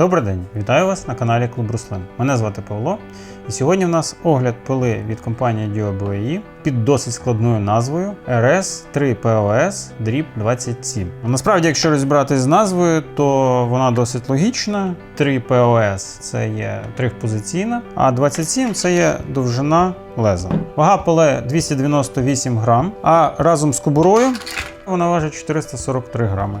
Добрий день, вітаю вас на каналі Клуб Руслин. Мене звати Павло, і сьогодні в нас огляд пили від компанії DioBoE під досить складною назвою RS3POS DRIP 27. Ну, Насправді, якщо розібратись з назвою, то вона досить логічна. 3POS це є трьохпозиційна, а 27 це є довжина леза. Вага пиле 298 грам, а разом з кобурою вона важить 443 грами.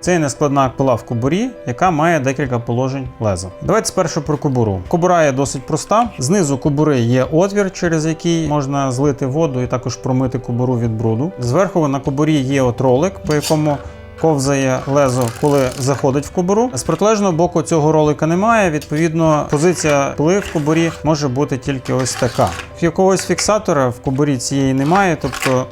Це нескладна пила в кобурі, яка має декілька положень леза. Давайте спершу про кобуру. Кобура є досить проста. Знизу кобури є отвір, через який можна злити воду і також промити кобуру від бруду. Зверху на кобурі є от ролик, по якому ковзає лезо, коли заходить в кобуру. З протилежного боку цього ролика немає. Відповідно, позиція пили в кобурі може бути тільки ось така. Якогось фіксатора в кобурі цієї немає, тобто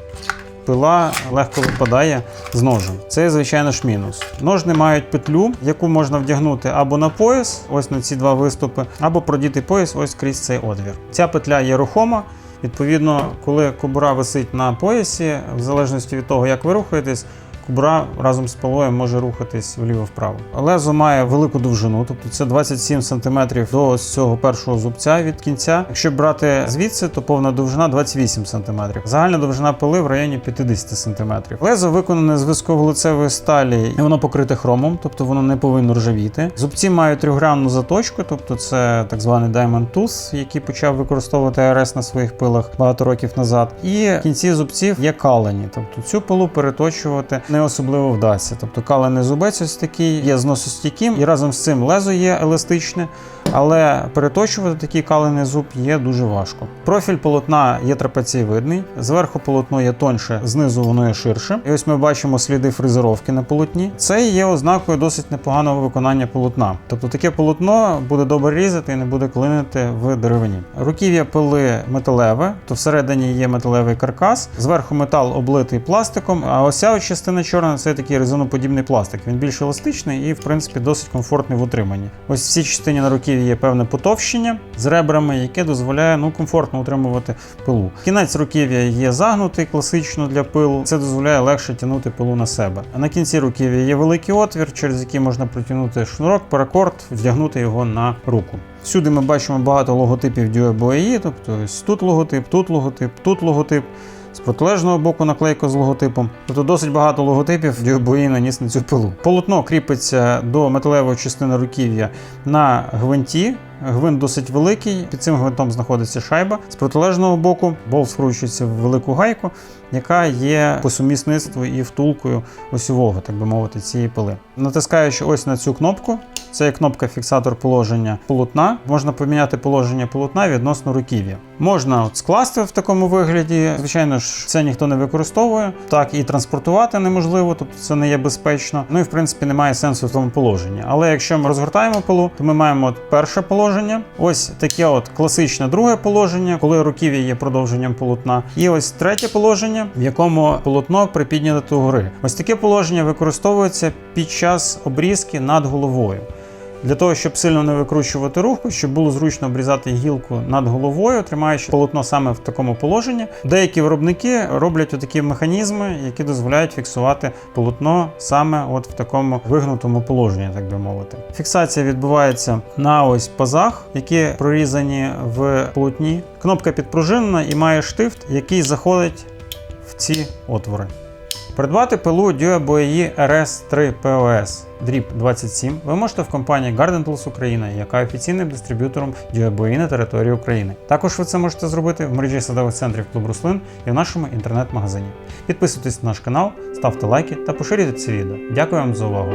пила легко випадає з ножем. Це, звичайно ж, мінус. Ножни мають петлю, яку можна вдягнути або на пояс, ось на ці два виступи, або продіти пояс ось крізь цей одвір. Ця петля є рухома. Відповідно, коли кобура висить на поясі, в залежності від того, як ви рухаєтесь, кобура разом з пилою може рухатись вліво-вправо. Лезо має велику довжину, тобто це 27 см до ось цього першого зубця від кінця. Якщо брати звідси, то повна довжина 28 см. Загальна довжина пили в районі 50 см. Лезо виконане з висковолицевої сталі, і воно покрите хромом, тобто воно не повинно ржавіти. Зубці мають трьохгранну заточку, тобто це так званий Diamond Tooth, який почав використовувати АРС на своїх пилах багато років назад. І в кінці зубців є калені, тобто цю пилу переточувати не особливо вдасться. Тобто калений зубець ось такий є зносостійким, і разом з цим лезо є еластичне, але переточувати такий калений зуб є дуже важко. Профіль полотна є трапецієвидний, зверху полотно є тоньше, знизу воно є ширше. І ось ми бачимо сліди фрезеровки на полотні. Це є ознакою досить непоганого виконання полотна. Тобто таке полотно буде добре різати і не буде клинити в деревині. Руків'я пили металеве, то всередині є металевий каркас, зверху метал облитий пластиком, а ось ця ось частина чорна це такий резиноподібний пластик. Він більш еластичний і, в принципі, досить комфортний в утриманні. Ось в цій частині на руків'ї є певне потовщення з ребрами, яке дозволяє ну, комфортно утримувати пилу. Кінець руків'я є загнутий класично для пилу. Це дозволяє легше тягнути пилу на себе. А на кінці руків'я є великий отвір, через який можна протягнути шнурок, паракорд, вдягнути його на руку. Всюди ми бачимо багато логотипів DioBoE, тобто ось тут логотип, тут логотип, тут логотип. З протилежного боку наклейка з логотипом. Тобто досить багато логотипів Дюбої наніс на цю пилу. Полотно кріпиться до металевої частини руків'я на гвинті. Гвинт досить великий, під цим гвинтом знаходиться шайба. З протилежного боку болт скручується в велику гайку, яка є по сумісництву і втулкою осьового, так би мовити, цієї пили. Натискаючи ось на цю кнопку, це є кнопка фіксатор положення полотна. Можна поміняти положення полотна відносно руків'я. Можна от скласти в такому вигляді. Звичайно ж, це ніхто не використовує. Так і транспортувати неможливо, тобто це не є безпечно. Ну і в принципі немає сенсу в тому положенні. Але якщо ми розгортаємо пилу, то ми маємо от перше положення. Ось таке от класичне друге положення, коли руків'я є продовженням полотна. І ось третє положення, в якому полотно припіднято до гори. Ось таке положення використовується під час обрізки над головою. Для того, щоб сильно не викручувати руку, щоб було зручно обрізати гілку над головою, тримаючи полотно саме в такому положенні. Деякі виробники роблять отакі механізми, які дозволяють фіксувати полотно саме от в такому вигнутому положенні, так би мовити. Фіксація відбувається на ось пазах, які прорізані в полотні. Кнопка підпружинена і має штифт, який заходить в ці отвори. Придбати пилу DioBoE RS3 POS DRIP 27 ви можете в компанії Garden Tools Україна, яка є офіційним дистриб'ютором DioBoE на території України. Також ви це можете зробити в мережі садових центрів Клуб Руслин і в нашому інтернет-магазині. Підписуйтесь на наш канал, ставте лайки та поширюйте це відео. Дякую вам за увагу!